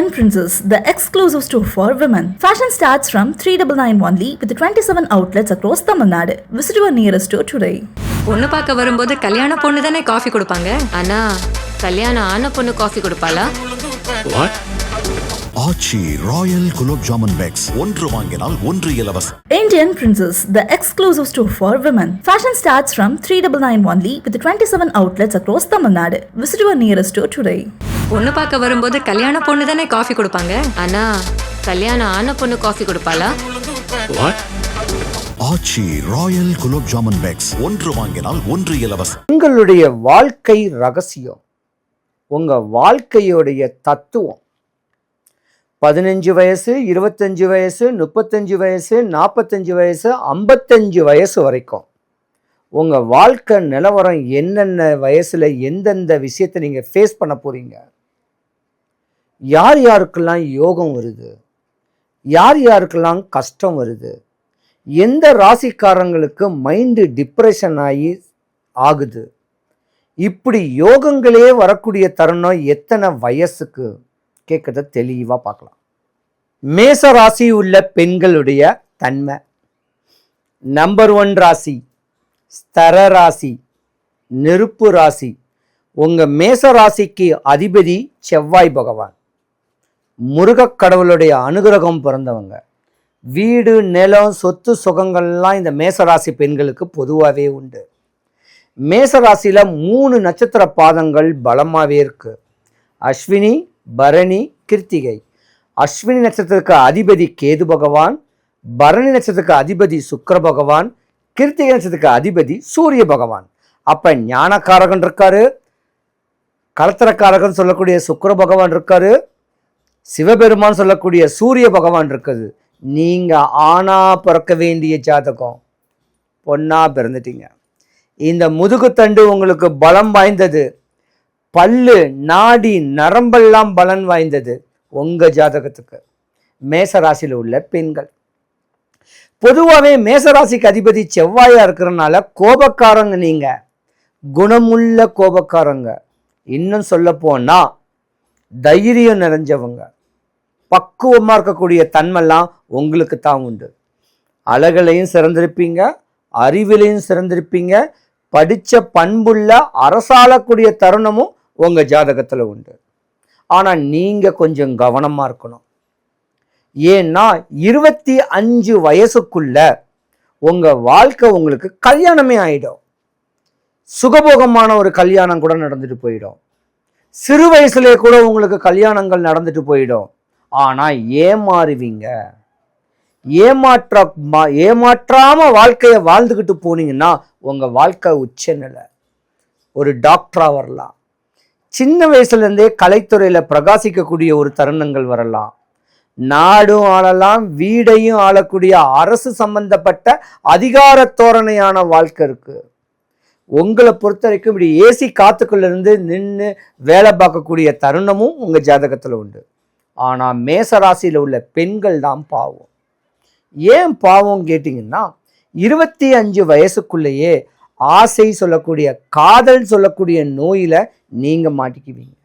Indian Princess, the exclusive store for women. Fashion starts from 3991 only with 27 outlets across Tamil Nadu. Visit your nearest store today. பொண்ணு பார்க்க வரும்போது கல்யாண பொண்ணு தானே coffee கொடுப்பாங்க ஆனா கல்யாணம் ஆன பொண்ணு காஃபி கொடுப்பாளா ஆச்சி ராயல் குலோப் ஜாமுன் பேக்ஸ் ஒன்று வாங்கினால் ஒன்று இலவசம் Indian Princess, the exclusive store for women. Fashion starts from 3991 only with 27 outlets across Tamil Nadu. Visit your nearest store today. பொண்ணு பார்க்க வரும்போது கல்யாண பொண்ணு தானே காஃபி கொடுப்பாங்க? ஆனா கல்யாணம் ஆன பொண்ணு coffee கொடுப்பாளா? What Aachi royal gulab jamun packs. ஒன்று வாங்கினால் ஒன்று இலவசம். உங்களுடைய வாழ்க்கை ரகசியம். உங்க வாழ்க்கையுடைய தத்துவம். பதினஞ்சு வயசு இருபத்தஞ்சு வயசு முப்பத்தஞ்சு வயசு நாற்பத்தஞ்சு வயசு ஐம்பத்தஞ்சு வயசு வரைக்கும். உங்க வாழ்க்கை நிலவரம் என்னென்ன வயசுல எந்தெந்த விஷயத்தை நீங்க ஃபேஸ் பண்ண போறீங்க? யார் யாருக்கெல்லாம் யோகம் வருது? யார் யாருக்கெல்லாம் கஷ்டம் வருது? எந்த ராசிக்காரங்களுக்கு மைண்டு டிப்ரெஷன் ஆகி ஆகுது? இப்படி யோகங்களே வரக்கூடிய தருணம் எத்தனை வயசுக்கு? கேட்கறத தெளிவாக பார்க்கலாம். மேச ராசி உள்ள பெண்களுடைய தன்மை. நம்பர் ஒன் ராசி ஸ்தர ராசி நெருப்பு ராசி. உங்கள் மேச ராசிக்கு அதிபதி செவ்வாய் பகவான். முருகக் கடவுளுடைய அனுகிரகம் பிறந்தவங்க. வீடு நிலம் சொத்து சுகங்கள்லாம் இந்த மேசராசி பெண்களுக்கு பொதுவாகவே உண்டு. மேசராசியில் மூணு நட்சத்திர பாதங்கள் பலமாகவே இருக்குது அஸ்வினி பரணி கிருத்திகை. அஸ்வினி நட்சத்திரத்துக்கு அதிபதி கேது பகவான் பரணி நட்சத்திரத்துக்கு அதிபதி சுக்கர பகவான் கிருத்திகை நட்சத்திரத்துக்கு அதிபதி சூரிய பகவான். அப்போ ஞானக்காரகன் இருக்காரு. கலத்திரக்காரகன் சொல்லக்கூடிய சுக்கர பகவான் இருக்காரு. சிவபெருமான் சொல்லக்கூடிய சூரிய பகவான் இருக்குது. நீங்க ஆணா பிறக்க வேண்டிய ஜாதகம். பொண்ணா பிறந்துட்டீங்க. இந்த முதுகுத்தண்டு உங்களுக்கு பலம் வாய்ந்தது. பல்லு நாடி நரம்பெல்லாம் பலன் வாய்ந்தது உங்க ஜாதகத்துக்கு. மேசராசியில் உள்ள பெண்கள். பொதுவாகவே மேசராசிக்கு அதிபதி செவ்வாயா இருக்கிறனால கோபக்காரங்க நீங்க. குணமுள்ள கோபக்காரங்க. இன்னும் சொல்ல போனா தைரியம் நிறைஞ்சவங்க. பக்குவமாக இருக்கக்கூடிய தன்மைலாம் உங்களுக்கு தான் உண்டு. அழகுலையும் சிறந்திருப்பீங்க அறிவிலையும் சிறந்திருப்பீங்க படித்த பண்புள்ள அரசாளக்கூடிய தருணமும் உங்கள் ஜாதகத்தில் உண்டு. ஆனால் நீங்கள் கொஞ்சம் கவனமாக இருக்கணும். ஏன்னா இருபத்தி அஞ்சு வயசுக்குள்ள உங்கள் வாழ்க்கை உங்களுக்கு கல்யாணமே ஆகிடும் சுகபோகமான ஒரு கல்யாணம் கூட நடந்துட்டு போயிடும். சிறு வயசுலேயே கூட உங்களுக்கு கல்யாணங்கள் நடந்துட்டு போயிடும். ஆனால் ஏமாறுவீங்க. ஏமாற்ற மா- ஏமாற்றாமல் வாழ்க்கையை வாழ்ந்துக்கிட்டு போனீங்கன்னா உங்கள் வாழ்க்கை உச்சநிலை ஒரு டாக்டராக வரலாம். சின்ன வயசுலேருந்தே கலைத்துறையில் பிரகாசிக்கக்கூடிய ஒரு தருணங்கள் வரலாம். நாடும் ஆளலாம் வீடையும் ஆளக்கூடிய அரசு சம்பந்தப்பட்ட அதிகார தோரணையான வாழ்க்கை இருக்குது உங்களை பொறுத்த வரைக்கும் இப்படி ஏசி காத்துக்குள்ளேருந்து நின்று வேலை பார்க்கக்கூடிய தருணமும் உங்கள் ஜாதகத்தில் உண்டு. ஆனால் மேசராசியில் உள்ள பெண்கள் தான் பாவம். ஏன் பாவம் கேட்டிங்கன்னா இருபத்தி அஞ்சு வயசுக்குள்ளேயே ஆசை சொல்லக்கூடிய காதல் சொல்லக்கூடிய நோயில் நீங்கள் மாட்டிக்குவீங்க.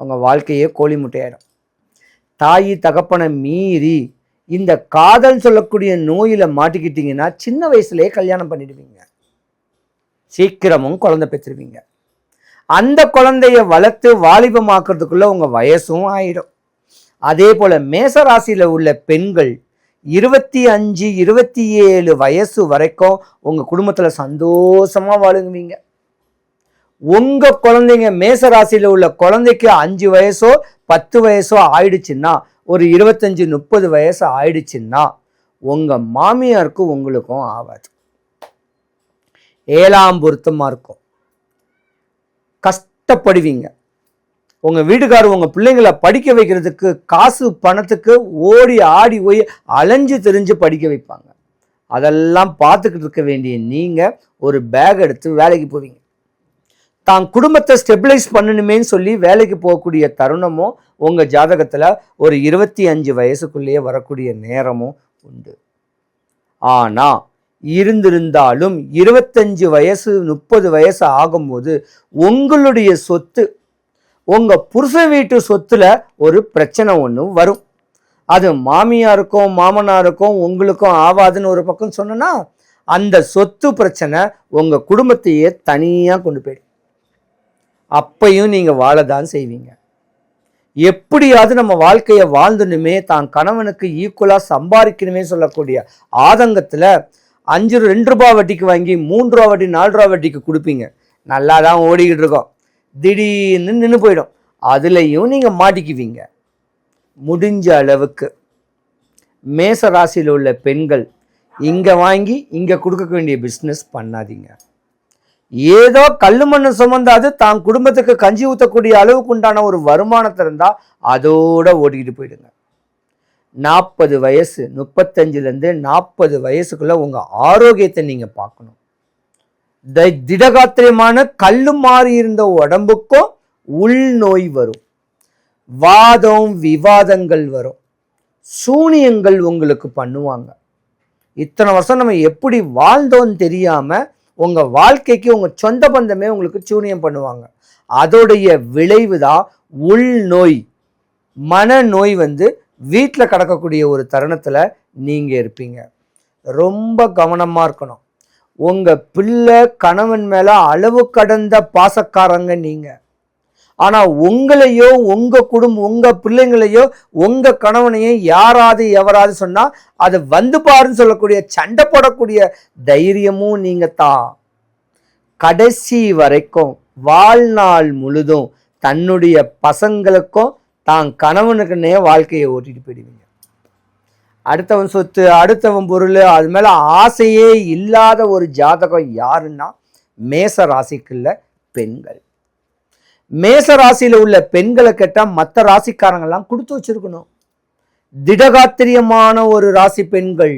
உங்கள் வாழ்க்கையே கோழி முட்டையாயிடும். தாயி தகப்பனை மீறி இந்த காதல் சொல்லக்கூடிய நோயில் மாட்டிக்கிட்டிங்கன்னா சின்ன வயசுலேயே கல்யாணம் பண்ணிடுவீங்க. சீக்கிரமும் குழந்தை பெற்றுருவீங்க. அந்த குழந்தைய வளர்த்து வாலிபமாக்குறதுக்குள்ள உங்கள் வயசும் ஆயிடும். அதே போல் மேச ராசியில் உள்ள பெண்கள் இருபத்தி அஞ்சு இருபத்தி ஏழு வயசு வரைக்கும் உங்கள் குடும்பத்தில் சந்தோஷமாக வாழுங்குவீங்க உங்கள் குழந்தைங்க மேச ராசியில் உள்ள குழந்தைக்கு அஞ்சு வயசோ பத்து வயசோ ஆயிடுச்சுன்னா ஒரு இருபத்தஞ்சி முப்பது வயசு ஆயிடுச்சுன்னா உங்கள் மாமியாருக்கும் உங்களுக்கும் ஆகாது. ஏழாம் பொருத்தமாக இருக்கும். கஷ்டப்படுவீங்க. உங்கள் வீட்டுக்காரர் உங்கள் பிள்ளைங்களை படிக்க வைக்கிறதுக்கு காசு பணத்துக்கு ஓடி ஆடி போய் அலைஞ்சு தெரிஞ்சு படிக்க வைப்பாங்க. அதெல்லாம் பார்த்துக்கிட்டு இருக்க வேண்டிய நீங்கள் ஒரு பேக் எடுத்து வேலைக்கு போவீங்க. தான் குடும்பத்தை ஸ்டெபிளைஸ் பண்ணணுமேன்னு சொல்லி வேலைக்கு போகக்கூடிய தருணமும் உங்கள் ஜாதகத்தில் ஒரு இருபத்தி அஞ்சு வயசுக்குள்ளேயே வரக்கூடிய நேரமும் உண்டு. ஆனால் இருந்திருந்தாலும் இருபத்தஞ்சு வயசு முப்பது வயசு ஆகும்போது உங்களுடைய சொத்து உங்கள் புருஷ வீட்டு சொத்துல ஒரு பிரச்சனை ஒன்று வரும். அது மாமியாருக்கும் மாமனாருக்கும் உங்களுக்கும் ஆவாதுன்னு ஒரு பக்கம் சொன்னோன்னா அந்த சொத்து பிரச்சனை உங்கள் குடும்பத்தையே தனியாக கொண்டு போயிடும். அப்பையும் நீங்கள் வாழதான் செய்வீங்க. எப்படியாவது நம்ம வாழ்க்கையை வாழ்ந்துனுமே தான் கணவனுக்கு ஈக்குவலாக சம்பாதிக்கணுமே சொல்லக்கூடிய ஆதங்கத்தில் அஞ்சு ரூ- ரெண்டு ரூபா வட்டிக்கு வாங்கி மூன்று ரூபா வட்டி நாலு ரூபா வட்டிக்கு கொடுப்பீங்க. நல்லா தான் ஓடிக்கிட்டு இருக்கோம். திடீர்னு நின்று போயிடும். அதுலேயும் நீங்கள் மாட்டிக்குவீங்க. முடிஞ்ச அளவுக்கு. மேச ராசியில் உள்ள பெண்கள் இங்கே வாங்கி இங்கே கொடுக்க வேண்டிய பிஸ்னஸ் பண்ணாதீங்க. ஏதோ கல்லு மண்ணு சுமந்தாது தான் குடும்பத்துக்கு கஞ்சி ஊற்றக்கூடிய அளவுக்கு உண்டான ஒரு வருமானத்தை இருந்தால் அதோட ஓடிக்கிட்டு போயிடுங்க. நாற்பது வயசு முப்பத்தஞ்சுலேருந்து நாற்பது வயசுக்குள்ளே உங்கள் ஆரோக்கியத்தை நீங்கள் பார்க்கணும். த- திடகாத்திரமான கல்லு மாறி இருந்த உடம்புக்கும் உள்நோய் வரும். வாதம் விவாதங்கள் வரும். சூனியங்கள் உங்களுக்கு பண்ணுவாங்க. இத்தனை வருஷம் நம்ம எப்படி வாழ்ந்தோம்னு தெரியாமல் உங்கள் வாழ்க்கைக்கு உங்கள் சொந்த பந்தமே உங்களுக்கு சூனியம் பண்ணுவாங்க. அதோடைய விளைவு தான் உள்நோய் மனநோய் வந்து வீட்டில் கிடக்கக்கூடிய ஒரு தருணத்தில் நீங்கள் இருப்பீங்க. ரொம்ப கவனமாக இருக்கணும். உங்கள் பிள்ளை கணவன் மேலே அளவு கடந்த பாசக்காரங்க நீங்கள் ஆனால் உங்களையோ உங்கள் குடும்பம் உங்கள் பிள்ளைங்களையோ உங்கள் கணவனையும் யாராவது எவராது சொன்னால் அது வந்து பாருன்னு சொல்லக்கூடிய சண்டை போடக்கூடிய தைரியமும் நீங்கள் தான். கடைசி வரைக்கும் வாழ்நாள் முழுதும் தன்னுடைய பசங்களுக்கும் தான் கணவனுக்குன்னே வாழ்க்கையை ஓட்டிட்டு போயிடுவீங்க. அடுத்தவன் சொத்து அடுத்தவன் பொருள் அது மேலே ஆசையே இல்லாத ஒரு ஜாதகம் யாருன்னா மேச ராசிக்குள்ள பெண்கள். மேச ராசியில் உள்ள பெண்களை கேட்டால் மற்ற ராசிக்காரங்கெல்லாம் கொடுத்து வச்சிருக்கணும். திடகாத்திரியமான ஒரு ராசி பெண்கள்.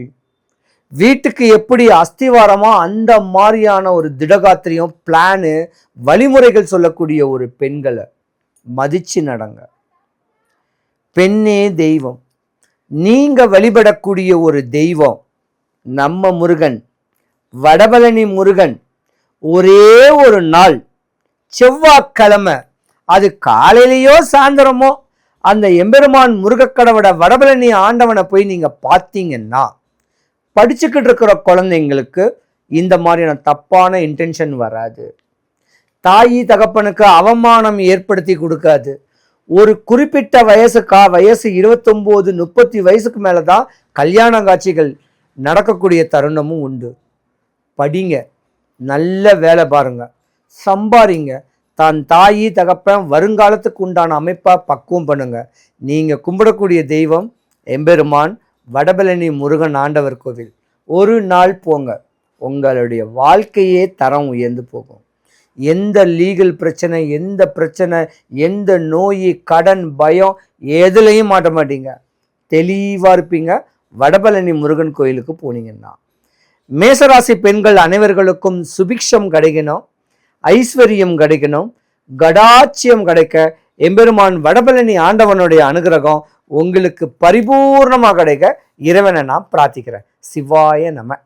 வீட்டுக்கு எப்படி அஸ்திவாரமோ அந்த மாதிரியான ஒரு திடகாத்திரியம் பிளானு வழிமுறைகள் சொல்லக்கூடிய ஒரு பெண்களை மதிச்சு நடங்க. பெண்ணே தெய்வம். நீங்க வழிபடக்கூடிய ஒரு தெய்வம் நம்ம முருகன் வடபழனி முருகன். ஒரே ஒரு நாள் செவ்வாய்க்கிழமை அது காலையிலேயோ சாயந்தரமோ அந்த எம்பெருமான் முருகக்கடவுட வடபழனி ஆண்டவனை போய் நீங்கள் பார்த்தீங்கன்னா படிச்சுக்கிட்டு இருக்கிற குழந்தைங்களுக்கு இந்த மாதிரியான தப்பான இன்டென்ஷன் வராது. தாயி தகப்பனுக்கு அவமானம் ஏற்படுத்தி கொடுக்காது. ஒரு குறிப்பிட்ட வயசுக்கா வயசு இருபத்தொம்போது முப்பத்தி வயசுக்கு மேலே தான் கல்யாண காட்சிகள் நடக்கக்கூடிய தருணமும் உண்டு. படிங்க. நல்ல வேலை பாருங்க. சம்பாரிங்க. தான் தாயி தகப்பன் வருங்காலத்துக்கு உண்டான அமைப்பை பக்குவம் பண்ணுங்க. நீங்கள் கும்பிடக்கூடிய தெய்வம் எம்பெருமான் வடபழனி முருகன் ஆண்டவர் கோவில். ஒரு நாள் போங்க. உங்களுடைய வாழ்க்கையே தரம் உயர்ந்து போகும். எந்த லீகல் பிரச்சனை எந்த பிரச்சனை எந்த நோய் கடன் பயம் எதுலையும் மாட்ட மாட்டீங்க. தெளிவாக இருப்பீங்க. வடபழனி முருகன் கோயிலுக்கு போனீங்கன்னா. மேசராசி பெண்கள் அனைவர்களுக்கும் சுபிக்ஷம் கிடைக்கணும். ஐஸ்வர்யம் கிடைக்கணும். கடாட்சியம் கிடைக்க எம்பெருமான் வடபழனி ஆண்டவனுடைய அனுகிரகம் உங்களுக்கு பரிபூர்ணமாக கிடைக்க இறைவனை நான் பிரார்த்திக்கிறேன். சிவாய நம.